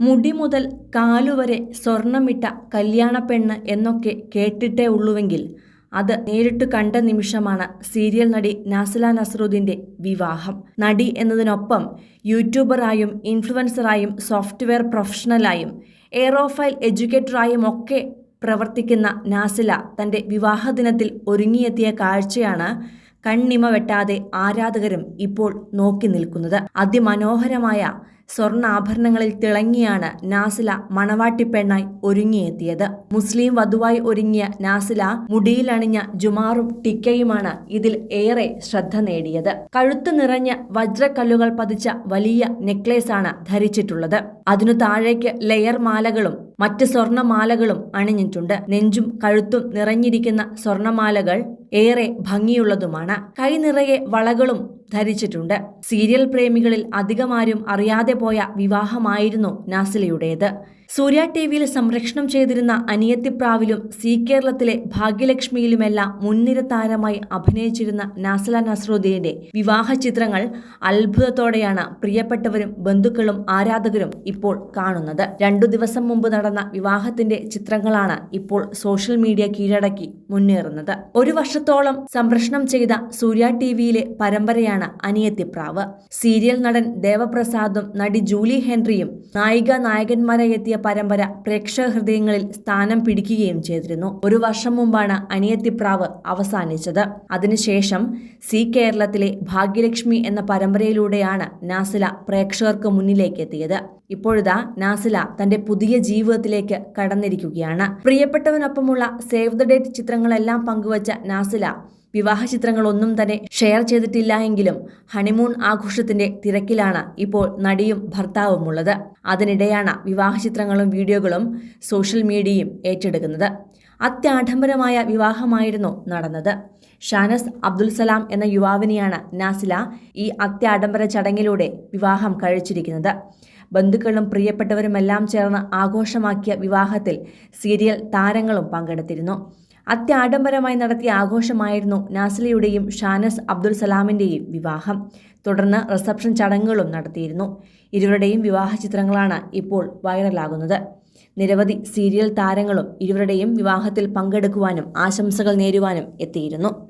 മുടി മുതൽ കാലുവരെ സ്വർണമിട്ട കല്യാണപ്പെണ്ണ് എന്നൊക്കെ കേട്ടിട്ടേ ഉള്ളുവെങ്കിൽ അത് നേരിട്ട് കണ്ട നിമിഷമാണ് സീരിയൽ നടി നാസില നസറുദ്ദീന്റെ വിവാഹം. നടി എന്നതിനൊപ്പം യൂട്യൂബറായും ഇൻഫ്ലുവൻസറായും സോഫ്റ്റ്വെയർ പ്രൊഫഷണലായും എയറോഫൈൽ എഡ്യൂക്കേറ്ററായും ഒക്കെ പ്രവർത്തിക്കുന്ന നാസില തന്റെ വിവാഹ ദിനത്തിൽ ഒരുങ്ങിയെത്തിയ കാഴ്ചയാണ് കണ്ണിമ വെട്ടാതെ ആരാധകരും ഇപ്പോൾ നോക്കി നിൽക്കുന്നത്. അതിമനോഹരമായ സ്വർണാഭരണങ്ങളിൽ തിളങ്ങിയാണ് നാസില മണവാട്ടി പെണ്ണായി ഒരുങ്ങിയെത്തിയത്. മുസ്ലിം വധുവായി ഒരുങ്ങിയ നാസില മുടിയിലണിഞ്ഞ ജുമാറും ടിക്കയുമാണ് ഇതിൽ ഏറെ ശ്രദ്ധ നേടിയത്. കഴുത്ത് നിറഞ്ഞ വജ്രക്കല്ലുകൾ പതിച്ച വലിയ നെക്ലേസ് ആണ് ധരിച്ചിട്ടുള്ളത്. അതിനു താഴേക്ക് ലെയർ മാലകളും മറ്റ് സ്വർണമാലകളും അണിഞ്ഞിട്ടുണ്ട്. നെഞ്ചും കഴുത്തും നിറഞ്ഞിരിക്കുന്ന സ്വർണമാലകൾ ഏറെ ഭംഗിയുള്ളതുമാണ്. കൈ നിറയെ വളകളും ധരിച്ചിട്ടുണ്ട്. സീരിയൽ പ്രേമികളിൽ അധികമാരും അറിയാതെ പോയ വിവാഹമായിരുന്നു നാസിലയുടേത്. സൂര്യ ടി വിയിൽ സംരക്ഷണം ചെയ്തിരുന്ന അനിയത്തിപ്രാവിലും സി കേരളത്തിലെ ഭാഗ്യലക്ഷ്മിയിലുമെല്ലാം മുൻനിര താരമായി അഭിനയിച്ചിരുന്ന നാസല നസ്രുദ്ദീന്റെ വിവാഹ ചിത്രങ്ങൾ അത്ഭുതത്തോടെയാണ് പ്രിയപ്പെട്ടവരും ബന്ധുക്കളും ആരാധകരും ഇപ്പോൾ കാണുന്നത്. രണ്ടു ദിവസം മുമ്പ് നടന്ന വിവാഹത്തിന്റെ ചിത്രങ്ങളാണ് ഇപ്പോൾ സോഷ്യൽ മീഡിയ കീഴടക്കി മുന്നേറുന്നത്. ഒരു വർഷത്തോളം സംപ്രഷണം ചെയ്ത സൂര്യ ടി വിയിലെ പരമ്പരയാണ് അനിയത്തിപ്രാവ്. സീരിയൽ നടൻ ദേവപ്രസാദും നടി ജൂലി ഹെൻറിയും നായിക നായകന്മാരായി എത്തിയ പരമ്പര പ്രേക്ഷക ഹൃദയങ്ങളിൽ സ്ഥാനം പിടിക്കുകയും ചെയ്തിരുന്നു. ഒരു വർഷം മുമ്പാണ് അനിയത്തിപ്രാവ് അവസാനിച്ചത്. അതിനുശേഷം സി കേരളത്തിലെ ഭാഗ്യലക്ഷ്മി എന്ന പരമ്പരയിലൂടെയാണ് നാസില പ്രേക്ഷകർക്ക് മുന്നിലേക്ക് എത്തിയത് ഇപ്പോഴിതാ നാസില തന്റെ പുതിയ ജീവിതത്തിലേക്ക് കടന്നിരിക്കുകയാണ്. പ്രിയപ്പെട്ടവനൊപ്പമുള്ള സേവ് ദ ഡേറ്റ് ചിത്രങ്ങളെല്ലാം പങ്കുവച്ച നാസില വിവാഹ ചിത്രങ്ങളൊന്നും തന്നെ ഷെയർ ചെയ്തിട്ടില്ല എങ്കിലും ഹണിമൂൺ ആഘോഷത്തിന്റെ തിരക്കിലാണ് ഇപ്പോൾ നടിയും ഭർത്താവും ഉള്ളത് അതിനിടെയാണ് വിവാഹ ചിത്രങ്ങളും വീഡിയോകളും സോഷ്യൽ മീഡിയയും ഏറ്റെടുക്കുന്നത്. അത്യാഡംബരമായ വിവാഹമായിരുന്നു നടന്നത്. ഷാനസ് അബ്ദുൽ സലാം എന്ന യുവാവിനെയാണ് നാസില ഈ അത്യാഡംബര ചടങ്ങിലൂടെ വിവാഹം കഴിച്ചിരിക്കുന്നത്. ബന്ധുക്കളും പ്രിയപ്പെട്ടവരുമെല്ലാം ചേർന്ന് ആഘോഷമാക്കിയ വിവാഹത്തിൽ സീരിയൽ താരങ്ങളും പങ്കെടുത്തിരുന്നു. അത്യാഡംബരമായി നടത്തിയ ആഘോഷമായിരുന്നു നാസിലയുടെയും ഷാനസ് അബ്ദുൽ സലാമിന്റെയും വിവാഹം. തുടർന്ന് റിസപ്ഷൻ ചടങ്ങുകളും നടത്തിയിരുന്നു. ഇരുവരുടെയും വിവാഹ ചിത്രങ്ങളാണ് ഇപ്പോൾ വൈറലാകുന്നത്. നിരവധി സീരിയൽ താരങ്ങളും ഇരുവരുടെയും വിവാഹത്തിൽ പങ്കെടുക്കുവാനും ആശംസകൾ നേരുവാനും എത്തിയിരുന്നു.